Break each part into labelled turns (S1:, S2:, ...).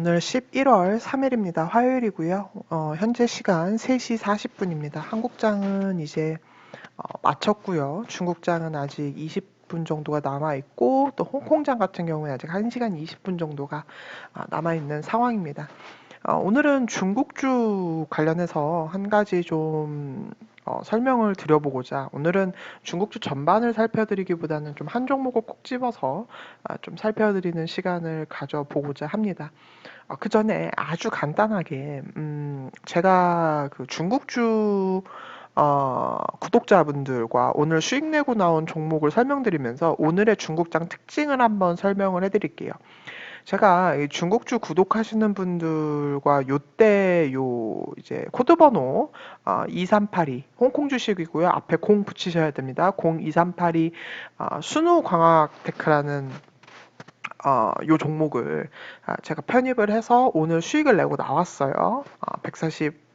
S1: 오늘 11월 3일입니다. 화요일이고요. 어, 현재 시간 3시 40분입니다. 한국장은 이제 어, 마쳤고요. 중국장은 아직 20분 정도가 남아 있고 또 홍콩장 같은 경우에 아직 1시간 20분 정도가 아, 남아 있는 상황입니다. 어, 오늘은 중국주 관련해서 한 가지 좀 어, 설명을 드려보고자 오늘은 중국주 전반을 살펴드리기보다는 좀 한 종목을 꼭 집어서 아, 좀 살펴드리는 시간을 가져보고자 합니다. 어, 그 전에 아주 간단하게 음, 제가 그 중국주 어, 구독자분들과 오늘 수익 내고 나온 종목을 설명드리면서 오늘의 중국장 특징을 한번 설명을 해드릴게요. 제가 이 중국주 구독하시는 분들과 요때 요 이제 코드 번호 어, 2382 홍콩 주식이고요. 앞에 0 붙이셔야 됩니다. 02382 어, 순우 광학 테크라는 어, 요 종목을 아, 제가 편입을 해서 오늘 수익을 내고 나왔어요. 어, 140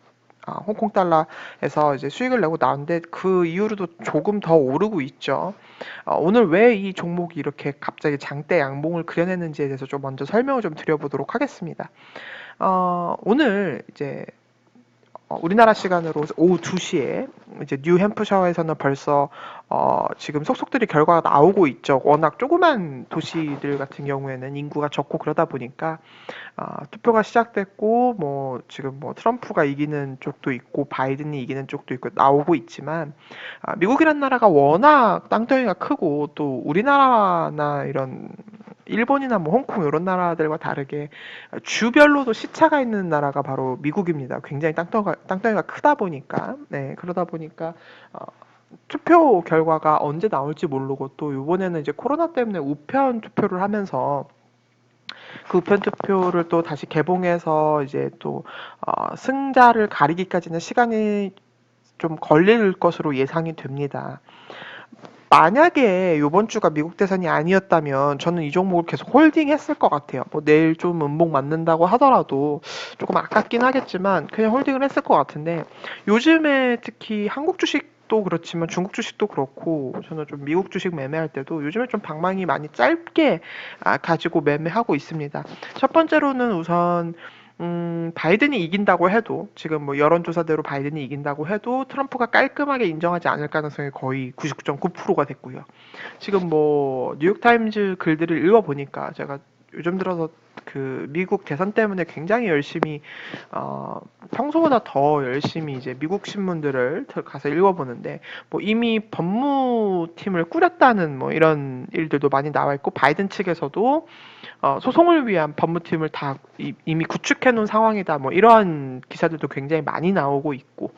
S1: 아, 홍콩 달러에서 이제 수익을 내고 나왔는데 그 이후로도 조금 더 오르고 있죠. 어, 오늘 왜 이 종목이 이렇게 갑자기 장대 양봉을 그려냈는지에 대해서 좀 먼저 설명을 좀 드려보도록 하겠습니다. 어, 오늘 이제 어, 우리나라 시간으로 오후 2시에 이제 뉴 햄프셔에서는 벌써 어, 지금 속속들이 결과가 나오고 있죠. 워낙 조그만 도시들 같은 경우에는 인구가 적고 그러다 보니까 어, 투표가 시작됐고 뭐 지금 뭐 트럼프가 이기는 쪽도 있고 바이든이 이기는 쪽도 있고 나오고 있지만 아, 미국이란 나라가 워낙 땅덩이가 크고 또 우리나라나 이런 일본이나 뭐 홍콩 이런 나라들과 다르게 주별로도 시차가 있는 나라가 바로 미국입니다. 굉장히 땅덩이가, 땅덩이가 크다 보니까 네 그러다 보니까 어, 투표 결과가 언제 나올지 모르고 또 이번에는 이제 코로나 때문에 우편 투표를 하면서 그 우편 투표를 또 다시 개봉해서 이제 또 어, 승자를 가리기까지는 시간이 좀 걸릴 것으로 예상이 됩니다. 만약에 요번 주가 미국 대선이 아니었다면 저는 이 종목을 계속 홀딩했을 것 같아요. 뭐 내일 좀 음봉 맞는다고 하더라도 조금 아깝긴 하겠지만 그냥 홀딩을 했을 것 같은데 요즘에 특히 한국 주식 도 그렇지만 중국 주식도 그렇고 저는 좀 미국 주식 매매할 때도 요즘에 좀 방망이 많이 짧게 아, 가지고 매매하고 있습니다. 첫 번째로는 우선 음, 바이든이 이긴다고 해도 지금 뭐 여론조사대로 바이든이 이긴다고 해도 트럼프가 깔끔하게 인정하지 않을 가능성이 거의 99.9%가 됐고요. 지금 뭐 뉴욕타임즈 글들을 읽어보니까 제가 요즘 들어서 그 미국 대선 때문에 굉장히 열심히 어 평소보다 더 열심히 이제 미국 신문들을 가서 읽어보는데 뭐 이미 법무팀을 꾸렸다는 뭐 이런 일들도 많이 나와 있고 바이든 측에서도 어 소송을 위한 법무팀을 다 이미 구축해 놓은 상황이다 뭐 이러한 기사들도 굉장히 많이 나오고 있고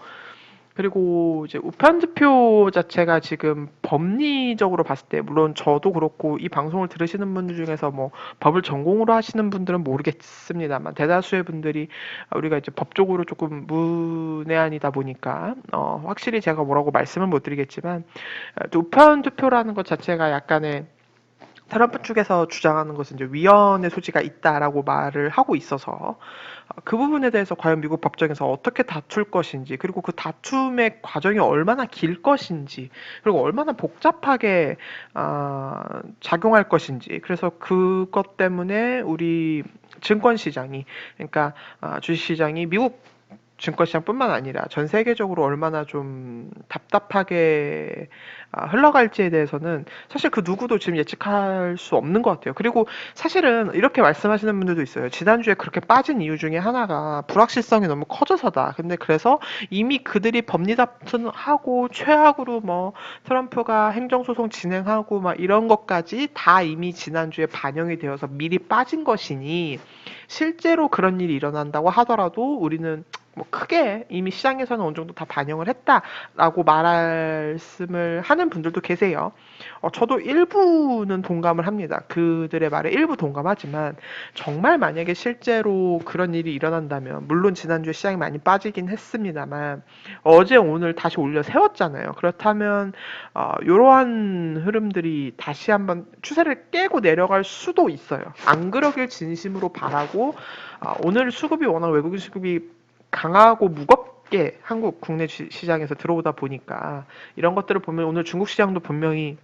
S1: 그리고 이제 우편 투표 자체가 지금 법리적으로 봤을 때 물론 저도 그렇고 이 방송을 들으시는 분들 중에서 뭐 법을 전공으로 하시는 분들은 모르겠습니다만 대다수의 분들이 우리가 이제 법적으로 조금 문외한이다 보니까 어 확실히 제가 뭐라고 말씀을 못 드리겠지만 우편 투표라는 것 자체가 약간의 트럼프 측에서 주장하는 것은 이제 위헌의 소지가 있다라고 말을 하고 있어서 그 부분에 대해서 과연 미국 법정에서 어떻게 다툴 것인지 그리고 그 다툼의 과정이 얼마나 길 것인지 그리고 얼마나 복잡하게 어, 작용할 것인지 그래서 그것 때문에 우리 증권 시장이 그러니까 어, 주식 시장이 미국 증권시장뿐만 아니라 전 세계적으로 얼마나 좀 답답하게 아, 흘러갈지에 대해서는 사실 그 누구도 지금 예측할 수 없는 것 같아요. 그리고 사실은 이렇게 말씀하시는 분들도 있어요. 지난주에 그렇게 빠진 이유 중에 하나가 불확실성이 너무 커져서다. 근데 그래서 이미 그들이 법리 다툼하고 최악으로 뭐 트럼프가 행정소송 진행하고 막 이런 것까지 다 이미 지난주에 반영이 되어서 미리 빠진 것이니 실제로 그런 일이 일어난다고 하더라도 우리는 뭐 크게 이미 시장에서는 어느 정도 다 반영을 했다라고 말씀을 하는 분들도 계세요. 어, 저도 일부는 동감을 합니다. 그들의 말에 일부 동감하지만 정말 만약에 실제로 그런 일이 일어난다면 물론 지난주에 시장이 많이 빠지긴 했습니다만 어제 오늘 다시 올려 세웠잖아요. 그렇다면 어, 이러한 흐름들이 다시 한번 추세를 깨고 내려갈 수도 있어요. 안 그러길 진심으로 바라고 어, 오늘 수급이 워낙 외국인 수급이 강하고 무겁게 한국 국내 시장에서 들어오다 보니까 이런 것들을 보면 오늘 중국 시장도 분명히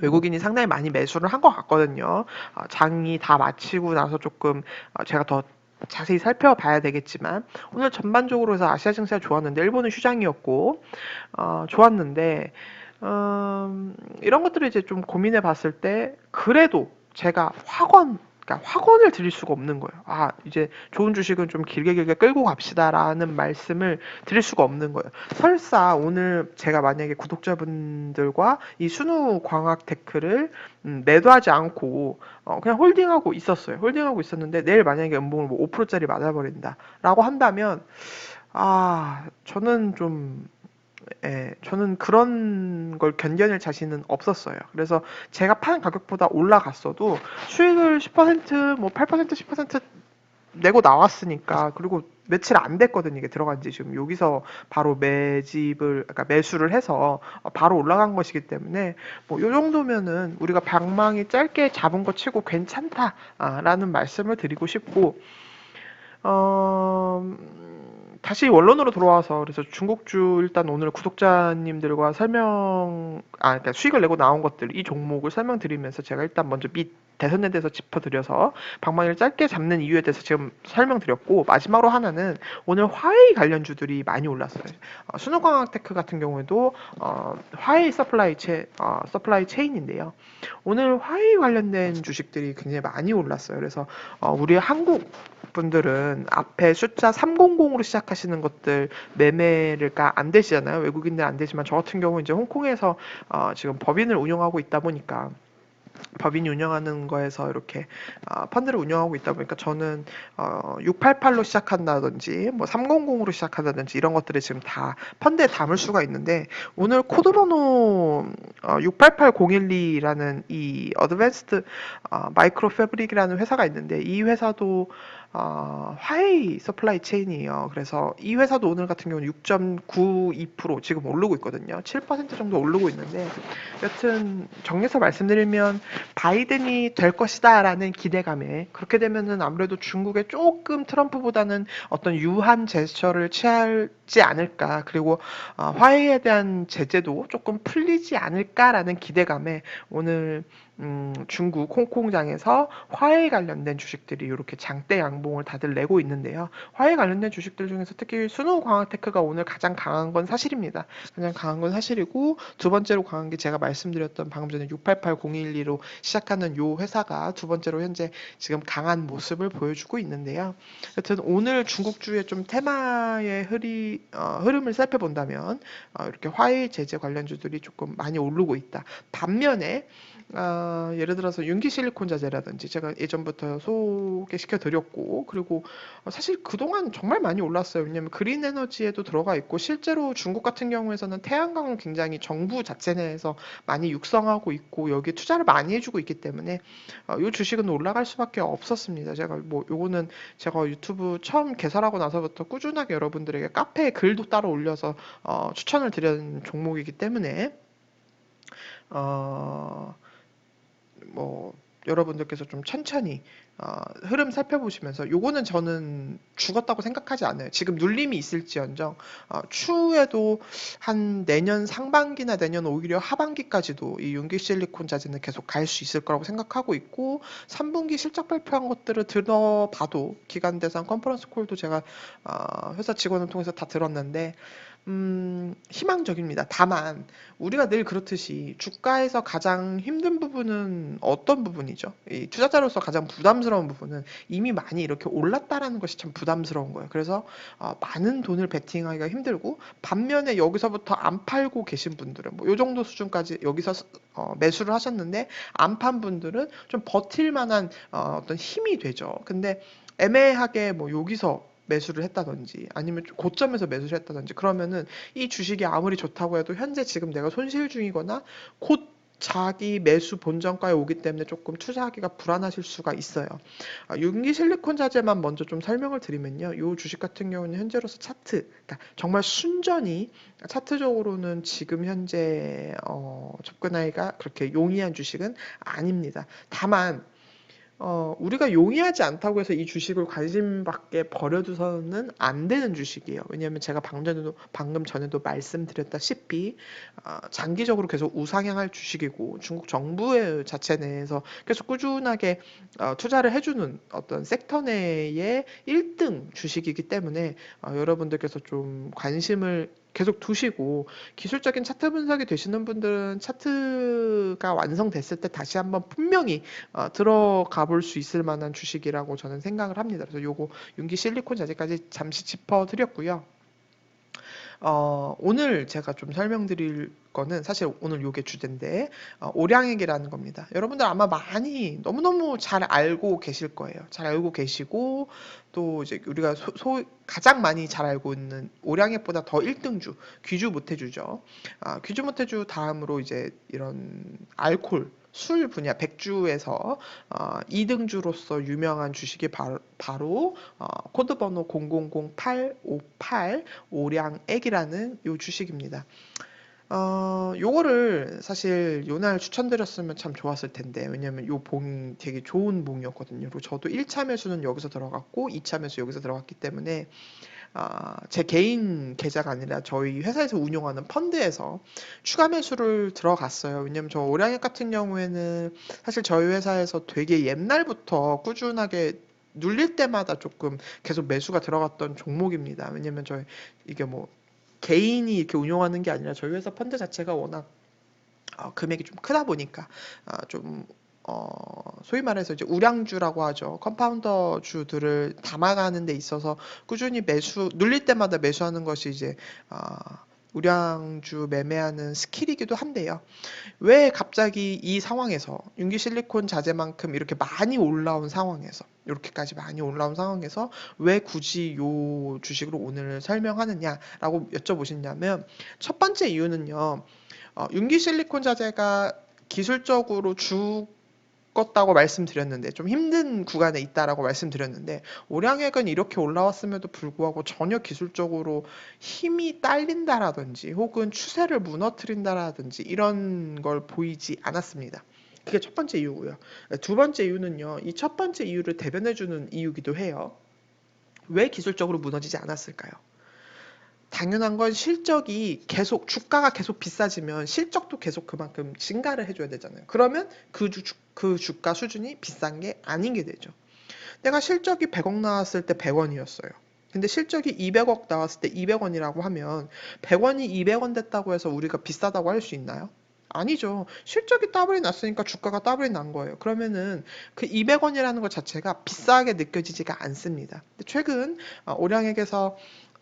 S1: 외국인이 상당히 많이 매수를 한 것 같거든요. 어, 장이 다 마치고 나서 조금 어, 제가 더 자세히 살펴봐야 되겠지만 오늘 전반적으로 해서 아시아 증시가 좋았는데 일본은 휴장이었고 어, 좋았는데 음, 이런 것들을 이제 좀 고민해 봤을 때 그래도 제가 확언 그러니까 확언을 드릴 수가 없는 거예요. 아, 이제 좋은 주식은 좀 길게 길게 끌고 갑시다라는 말씀을 드릴 수가 없는 거예요. 설사 오늘 제가 만약에 구독자분들과 이 순우 광학 테크를 음, 매도하지 않고 어, 그냥 홀딩하고 있었어요. 홀딩하고 있었는데 내일 만약에 연봉을 뭐 5%짜리 맞아버린다라고 한다면 아, 저는 좀 예, 저는 그런 걸 견뎌낼 자신은 없었어요. 그래서 제가 파는 가격보다 올라갔어도 수익을 10%, 뭐 8%, 10% 내고 나왔으니까 그리고 며칠 안 됐거든요. 이게 들어간 지 지금 여기서 바로 매집을 그러니까 매수를 해서 바로 올라간 것이기 때문에 뭐 요 정도면은 우리가 방망이 짧게 잡은 거 치고 괜찮다라는 말씀을 드리고 싶고 어 다시 원론으로 돌아와서 그래서 중국주 일단 오늘 구독자님들과 설명 아 그러니까 수익을 내고 나온 것들 이 종목을 설명드리면서 제가 일단 먼저 밑 대선에 대해서 짚어드려서 방망이를 짧게 잡는 이유에 대해서 지금 설명드렸고 마지막으로 하나는 오늘 화웨이 관련주들이 많이 올랐어요. 어, 순호광학테크 같은 경우에도 어, 화웨이 서플라이 체 어, 서플라이 체인인데요. 오늘 화웨이 관련된 주식들이 굉장히 많이 올랐어요. 그래서 어, 우리 한국 분들은 앞에 숫자 300으로 시작하시는 것들 매매를가 안 되시잖아요. 외국인들 안 되지만 저 같은 경우 이제 홍콩에서 어, 지금 법인을 운영하고 있다 보니까 법인이 운영하는 거에서 이렇게 어, 펀드를 운영하고 있다 보니까 저는 어, 688로 시작한다든지 뭐 300으로 시작한다든지 이런 것들을 지금 다 펀드에 담을 수가 있는데 오늘 코드 번호 어, 688012라는 이 어드밴스드 어, 마이크로 패브릭이라는 회사가 있는데 이 회사도 어, 화웨이 서플라이 체인이에요. 그래서 이 회사도 오늘 같은 경우는 6.92% 지금 오르고 있거든요. 7% 정도 오르고 있는데 여튼 정리해서 말씀드리면 바이든이 될 것이다라는 기대감에 그렇게 되면은 아무래도 중국에 조금 트럼프보다는 어떤 유한 제스처를 취하지 않을까 그리고 어, 화웨이에 대한 제재도 조금 풀리지 않을까라는 기대감에 오늘 음, 중국 홍콩장에서 화해 관련된 주식들이 이렇게 장대 양봉을 다들 내고 있는데요. 화해 관련된 주식들 중에서 특히 순호광학테크가 오늘 가장 강한 건 사실입니다. 가장 강한 건 사실이고 두 번째로 강한 게 제가 말씀드렸던 방금 전에 688012로 시작하는 요 회사가 두 번째로 현재 지금 강한 모습을 보여주고 있는데요. 여튼 오늘 중국주의 좀 테마의 흐리, 어, 흐름을 살펴본다면 어, 이렇게 화해 제재 관련주들이 조금 많이 오르고 있다. 반면에 아, 예를 들어서 윤기 실리콘 자재라든지 제가 예전부터 소개시켜 드렸고 그리고 사실 그동안 정말 많이 올랐어요. 왜냐하면 그린 에너지에도 들어가 있고 실제로 중국 같은 경우에서는 태양광을 굉장히 정부 자체 내에서 많이 육성하고 있고 여기에 투자를 많이 해주고 있기 때문에 어, 이 주식은 올라갈 수밖에 없었습니다. 제가 뭐 요거는 제가 유튜브 처음 개설하고 나서부터 꾸준하게 여러분들에게 카페에 글도 따로 올려서 어, 추천을 드리는 종목이기 때문에 어, 뭐 여러분들께서 좀 천천히 어, 흐름 살펴보시면서 요거는 저는 죽었다고 생각하지 않아요. 지금 눌림이 있을지언정 어, 추후에도 한 내년 상반기나 내년 오히려 하반기까지도 이 윤기 실리콘 자재는 계속 갈 수 있을 거라고 생각하고 있고 3분기 실적 발표한 것들을 들어봐도 기간 대상 컨퍼런스 콜도 제가 어, 회사 직원을 통해서 다 들었는데 음, 희망적입니다. 다만 우리가 늘 그렇듯이 주가에서 가장 힘든 부분은 어떤 부분이죠? 이 투자자로서 가장 부담스러운 부분은 이미 많이 이렇게 올랐다라는 것이 참 부담스러운 거예요. 그래서 어, 많은 돈을 베팅하기가 힘들고 반면에 여기서부터 안 팔고 계신 분들은 뭐요 정도 수준까지 여기서 어, 매수를 하셨는데 안 판 분들은 좀 버틸 만한 어, 어떤 힘이 되죠. 근데 애매하게 뭐 여기서 매수를 했다든지 아니면 고점에서 매수를 했다든지 그러면은 이 주식이 아무리 좋다고 해도 현재 지금 내가 손실 중이거나 곧 자기 매수 본전가에 오기 때문에 조금 투자하기가 불안하실 수가 있어요. 아, 윤기 실리콘 자재만 먼저 좀 설명을 드리면요. 이 주식 같은 경우는 현재로서 차트, 그러니까 정말 순전히 차트적으로는 지금 현재 어, 접근하기가 그렇게 용이한 주식은 아닙니다. 다만 어, 우리가 용이하지 않다고 해서 이 주식을 관심 밖에 버려두서는 안 되는 주식이에요. 왜냐하면 제가 방금 전에도, 방금 전에도 말씀드렸다시피 어, 장기적으로 계속 우상향할 주식이고 중국 정부의 자체 내에서 계속 꾸준하게 어, 투자를 해주는 어떤 섹터 내의 1등 주식이기 때문에 어, 여러분들께서 좀 관심을 계속 두시고 기술적인 차트 분석이 되시는 분들은 차트가 완성됐을 때 다시 한번 분명히 어, 들어가 볼 수 있을 만한 주식이라고 저는 생각을 합니다. 그래서 요거 윤기 실리콘 자재까지 잠시 짚어 드렸고요. 어, 오늘 제가 좀 설명드릴 거는 사실 오늘 요게 주제인데 어, 오량액이라는 겁니다. 여러분들 아마 많이 너무너무 잘 알고 계실 거예요. 잘 알고 계시고 또 이제 우리가 소, 소 가장 많이 잘 알고 있는 오량액보다 더 1등주 귀주 모태주죠. 아, 귀주 모태주 다음으로 이제 이런 알콜 술 분야 백주에서 어, 2등주로서 유명한 주식이 바로, 바로 어, 코드 번호 000858 오량액이라는 요 주식입니다. 어, 요거를 사실 요날 추천드렸으면 참 좋았을 텐데 왜냐면 요 봉이 되게 좋은 봉이었거든요. 그리고 저도 1차 매수는 여기서 들어갔고 2차 매수 여기서 들어갔기 때문에 아, 제 개인 계좌가 아니라 저희 회사에서 운영하는 펀드에서 추가 매수를 들어갔어요. 왜냐면 저 오량액 같은 경우에는 사실 저희 회사에서 되게 옛날부터 꾸준하게 눌릴 때마다 조금 계속 매수가 들어갔던 종목입니다. 왜냐면 저희 이게 뭐 개인이 이렇게 운용하는 게 아니라 저희 회사 펀드 자체가 워낙 어, 금액이 좀 크다 보니까 어, 좀 어, 소위 말해서 이제 우량주라고 하죠. 컴파운더 주들을 담아가는 데 있어서 꾸준히 매수, 눌릴 때마다 매수하는 것이 이제, 어, 우량주 매매하는 스킬이기도 한데요. 왜 갑자기 이 상황에서 윤기 실리콘 자재만큼 이렇게 많이 올라온 상황에서 이렇게까지 많이 올라온 상황에서 왜 굳이 요 주식으로 오늘 설명하느냐라고 여쭤보셨냐면 첫 번째 이유는요. 어, 윤기 실리콘 자재가 기술적으로 주 껐다고 말씀드렸는데 좀 힘든 구간에 있다라고 말씀드렸는데 오량액은 이렇게 올라왔음에도 불구하고 전혀 기술적으로 힘이 딸린다라든지 혹은 추세를 무너뜨린다라든지 이런 걸 보이지 않았습니다. 그게 첫 번째 이유고요. 두 번째 이유는요. 이 첫 번째 이유를 대변해주는 이유기도 해요. 왜 기술적으로 무너지지 않았을까요? 당연한 건 실적이 계속 주가가 계속 비싸지면 실적도 계속 그만큼 증가를 해줘야 되잖아요. 그러면 그, 주, 그 주가 수준이 비싼 게 아닌 게 되죠. 내가 실적이 100억 나왔을 때 100원이었어요. 근데 실적이 200억 나왔을 때 200원이라고 하면 100원이 200원 됐다고 해서 우리가 비싸다고 할 수 있나요? 아니죠. 실적이 더블이 났으니까 주가가 더블이 난 거예요. 그러면은 그 200원이라는 것 자체가 비싸게 느껴지지가 않습니다. 최근 어, 오량액에서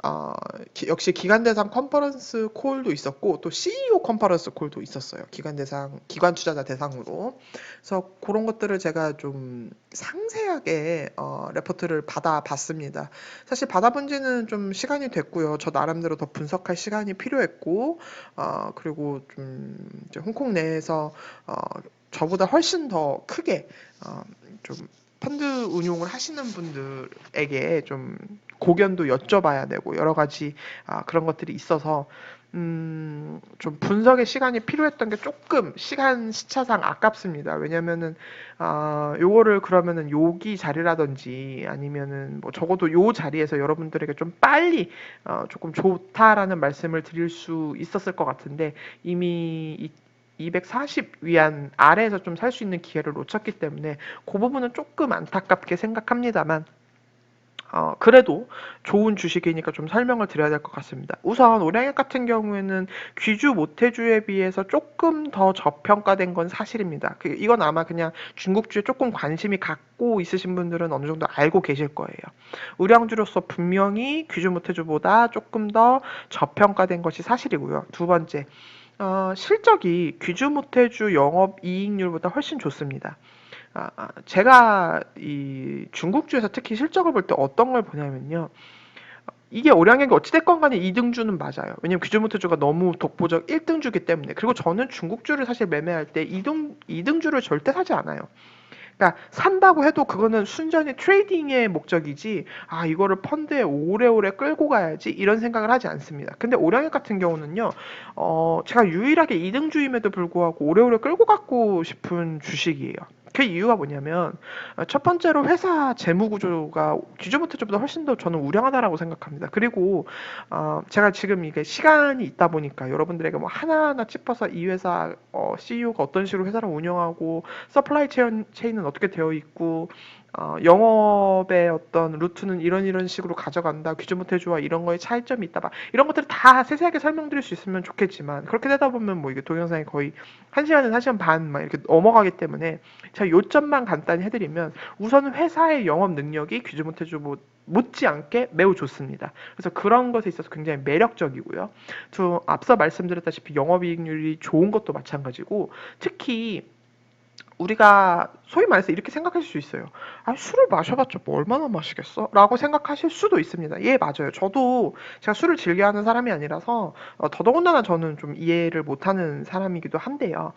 S1: 어, 기, 역시 기관 대상 컨퍼런스 콜도 있었고 또 CEO 컨퍼런스 콜도 있었어요. 기관 대상 기관 투자자 대상으로. 그래서 그런 것들을 제가 좀 상세하게 어, 레포트를 받아봤습니다. 사실 받아본 지는 좀 시간이 됐고요. 저 나름대로 더 분석할 시간이 필요했고 어, 그리고 좀 홍콩 내에서 어, 저보다 훨씬 더 크게 어, 좀 펀드 운용을 하시는 분들에게 좀 고견도 여쭤봐야 되고 여러 가지 아, 그런 것들이 있어서 음, 좀 분석의 시간이 필요했던 게 조금 시간 시차상 아깝습니다. 왜냐면은, 아, 요거를 그러면은 여기 자리라든지 아니면은 뭐 적어도 요 자리에서 여러분들에게 좀 빨리 어, 조금 좋다라는 말씀을 드릴 수 있었을 것 같은데 이미 이, 240 위안 아래에서 좀 살 수 있는 기회를 놓쳤기 때문에 그 부분은 조금 안타깝게 생각합니다만 어, 그래도 좋은 주식이니까 좀 설명을 드려야 될 것 같습니다. 우선 오량액 같은 경우에는 귀주 모태주에 비해서 조금 더 저평가된 건 사실입니다. 그, 이건 아마 그냥 중국주에 조금 관심이 갖고 있으신 분들은 어느 정도 알고 계실 거예요. 우량주로서 분명히 귀주 모태주보다 조금 더 저평가된 것이 사실이고요. 두 번째, 어, 실적이 귀주 모태주 영업 이익률보다 훨씬 좋습니다. 아, 아, 제가 이 중국주에서 특히 실적을 볼 때 어떤 걸 보냐면요. 이게 오량액이 어찌됐건 간에 2등주는 맞아요. 왜냐면 귀주모터주가 너무 독보적 1등주기 때문에. 그리고 저는 중국주를 사실 매매할 때 2등, 2등주를 절대 사지 않아요. 그러니까 산다고 해도 그거는 순전히 트레이딩의 목적이지 아 이거를 펀드에 오래오래 끌고 가야지 이런 생각을 하지 않습니다. 근데 오량액 같은 경우는요. 어 제가 유일하게 2등주임에도 불구하고 오래오래 끌고 갖고 싶은 주식이에요. 그 이유가 뭐냐면 어, 첫 번째로 회사 재무 구조가 기존부터보다 훨씬 더 저는 우량하다라고 생각합니다. 그리고 어, 제가 지금 이게 시간이 있다 보니까 여러분들에게 뭐 하나하나 짚어서 이 회사 어, CEO가 어떤 식으로 회사를 운영하고 서플라이 체인, 체인은 어떻게 되어 있고 어, 영업의 어떤 루트는 이런 이런 식으로 가져간다. 기존모태주와 이런 거에 차이점이 있다. 막 이런 것들을 다 세세하게 설명드릴 수 있으면 좋겠지만 그렇게 되다 보면 뭐 이게 동영상이 거의 한 시간은 한 시간 반 막 이렇게 넘어가기 때문에 제가 요점만 간단히 해드리면 우선 회사의 영업 능력이 기존모태주 뭐 못지않게 매우 좋습니다. 그래서 그런 것에 있어서 굉장히 매력적이고요. 저 앞서 말씀드렸다시피 영업이익률이 좋은 것도 마찬가지고 특히 우리가 소위 말해서 이렇게 생각하실 수 있어요. 아, 술을 마셔봤자 뭐 얼마나 마시겠어? 라고 생각하실 수도 있습니다. 예, 맞아요. 저도 제가 술을 즐겨하는 사람이 아니라서 어, 더더군다나 저는 좀 이해를 못하는 사람이기도 한데요.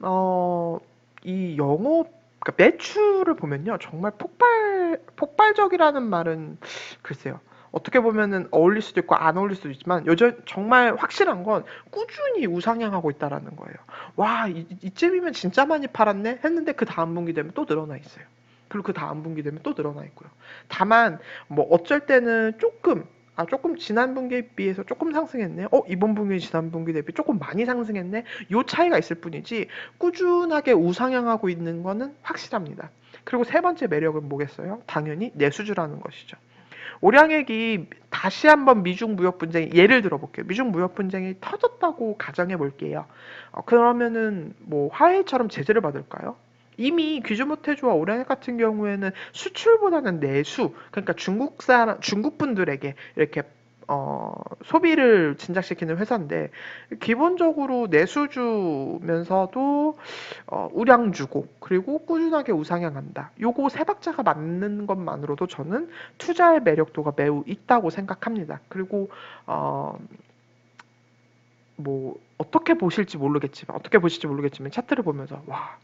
S1: 어, 이 영업 그러니까 매출을 보면요, 정말 폭발 폭발적이라는 말은 글쎄요. 어떻게 보면은 어울릴 수도 있고 안 어울릴 수도 있지만 여전 정말 확실한 건 꾸준히 우상향하고 있다라는 거예요. 와, 이, 이쯤이면 진짜 많이 팔았네 했는데 그 다음 분기 되면 또 늘어나 있어요. 그리고 그 다음 분기 되면 또 늘어나 있고요. 다만 뭐 어쩔 때는 조금 아 조금 지난 분기에 비해서 조금 상승했네. 어 이번 분기 지난 분기 대비 조금 많이 상승했네. 요 차이가 있을 뿐이지 꾸준하게 우상향하고 있는 거는 확실합니다. 그리고 세 번째 매력은 뭐겠어요? 당연히 내수주라는 것이죠. 오량액이 다시 한번 미중 무역 분쟁이 예를 들어 볼게요. 미중 무역 분쟁이 터졌다고 가정해 볼게요. 어, 그러면은 뭐 화해처럼 제재를 받을까요? 이미 귀주모태주와 오량액 같은 경우에는 수출보다는 내수, 그러니까 중국 사람, 중국 분들에게 이렇게 어, 소비를 진작시키는 회사인데 기본적으로 내수주면서도 어, 우량주고 그리고 꾸준하게 우상향한다. 요거 세 박자가 맞는 것만으로도 저는 투자의 매력도가 매우 있다고 생각합니다. 그리고 어, 뭐 어떻게 보실지 모르겠지만 어떻게 보실지 모르겠지만 차트를 보면서 와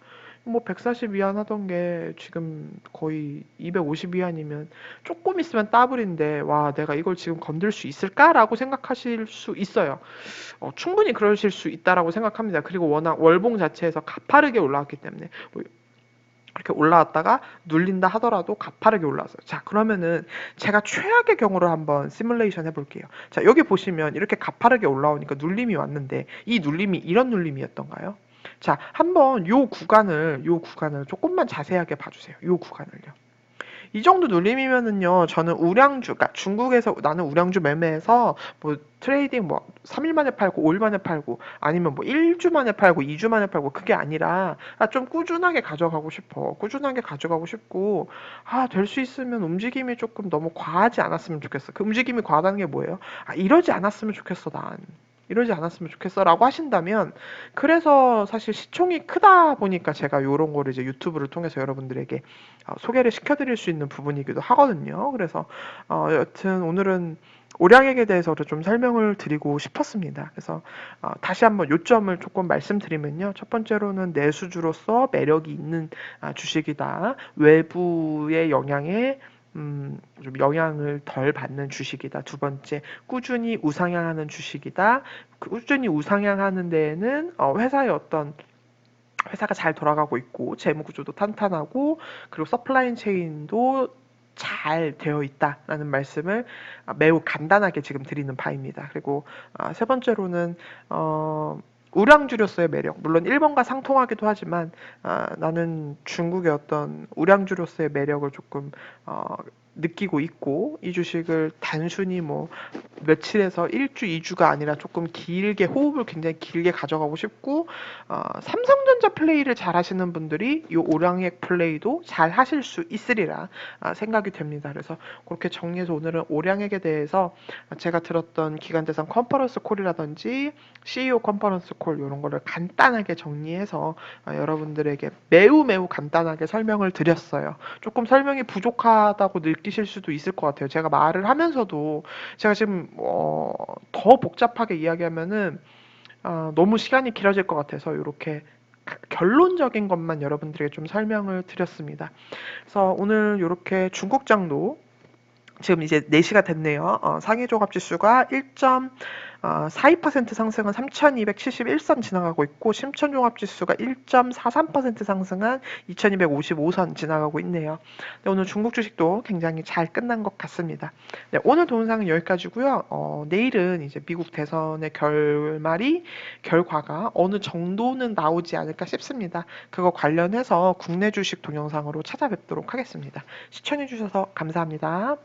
S1: 뭐 140 위안 하던 게 지금 거의 250 위안이면 조금 있으면 더블인데 와 내가 이걸 지금 건들 수 있을까라고 생각하실 수 있어요. 어, 충분히 그러실 수 있다라고 생각합니다. 그리고 워낙 월봉 자체에서 가파르게 올라왔기 때문에 뭐 이렇게 올라왔다가 눌린다 하더라도 가파르게 올라왔어요. 자, 그러면은 제가 최악의 경우를 한번 시뮬레이션 해볼게요. 자, 여기 보시면 이렇게 가파르게 올라오니까 눌림이 왔는데 이 눌림이 이런 눌림이었던가요? 자, 한번 요 구간을 요 구간을 조금만 자세하게 봐주세요. 요 구간을요. 이 정도 눌림이면은요, 저는 우량주, 그러니까 중국에서 나는 우량주 매매해서 뭐 트레이딩 뭐 3일 만에 팔고 5일 만에 팔고 아니면 뭐 1주 만에 팔고 2주 만에 팔고 그게 아니라 아, 좀 꾸준하게 가져가고 싶어. 꾸준하게 가져가고 싶고 아, 될 수 있으면 움직임이 조금 너무 과하지 않았으면 좋겠어. 그 움직임이 과하다는 게 뭐예요? 아, 이러지 않았으면 좋겠어, 난. 이러지 않았으면 좋겠어 라고 하신다면 그래서 사실 시총이 크다 보니까 제가 이런 거를 이제 유튜브를 통해서 여러분들에게 어, 소개를 시켜드릴 수 있는 부분이기도 하거든요. 그래서 어, 여튼 오늘은 오량액에 대해서도 좀 설명을 드리고 싶었습니다. 그래서 어, 다시 한번 요점을 조금 말씀드리면요. 첫 번째로는 내수주로서 매력이 있는 아, 주식이다. 외부의 영향에 음, 좀 영향을 덜 받는 주식이다. 두 번째, 꾸준히 우상향하는 주식이다. 그 꾸준히 우상향하는 데에는 어, 회사의 어떤 회사가 잘 돌아가고 있고 재무 구조도 탄탄하고 그리고 서플라인 체인도 잘 되어 있다라는 말씀을 매우 간단하게 지금 드리는 바입니다. 그리고 아, 세 번째로는 어, 우량주로서의 매력, 물론 일본과 상통하기도 하지만 아, 나는 중국의 어떤 우량주로서의 매력을 조금 어, 느끼고 있고 이 주식을 단순히 뭐 며칠에서 1주, 2주가 아니라 조금 길게 호흡을 굉장히 길게 가져가고 싶고 어, 삼성전자 플레이를 잘 하시는 분들이 이 오량액 플레이도 잘 하실 수 있으리라 아, 생각이 됩니다. 그래서 그렇게 정리해서 오늘은 오량액에 대해서 제가 들었던 기간대상 컨퍼런스 콜이라든지 CEO 컨퍼런스 콜 이런 거를 간단하게 정리해서 아, 여러분들에게 매우 매우 간단하게 설명을 드렸어요. 조금 설명이 부족하다고 느끼 실 수도 있을 것 같아요. 제가 말을 하면서도 제가 지금 어, 더 복잡하게 이야기하면은 어, 너무 시간이 길어질 것 같아서 이렇게 결론적인 것만 여러분들에게 좀 설명을 드렸습니다. 그래서 오늘 이렇게 중국장도 지금 이제 4시가 됐네요. 어, 상해 종합 지수가 1. 어, 42% 상승한 3,271선 지나가고 있고 심천 종합 지수가 1.43% 상승한 2,255선 지나가고 있네요. 네, 오늘 중국 주식도 굉장히 잘 끝난 것 같습니다. 네, 오늘 동영상은 여기까지고요. 어, 내일은 이제 미국 대선의 결말이 결과가 어느 정도는 나오지 않을까 싶습니다. 그거 관련해서 국내 주식 동영상으로 찾아뵙도록 하겠습니다. 시청해 주셔서 감사합니다.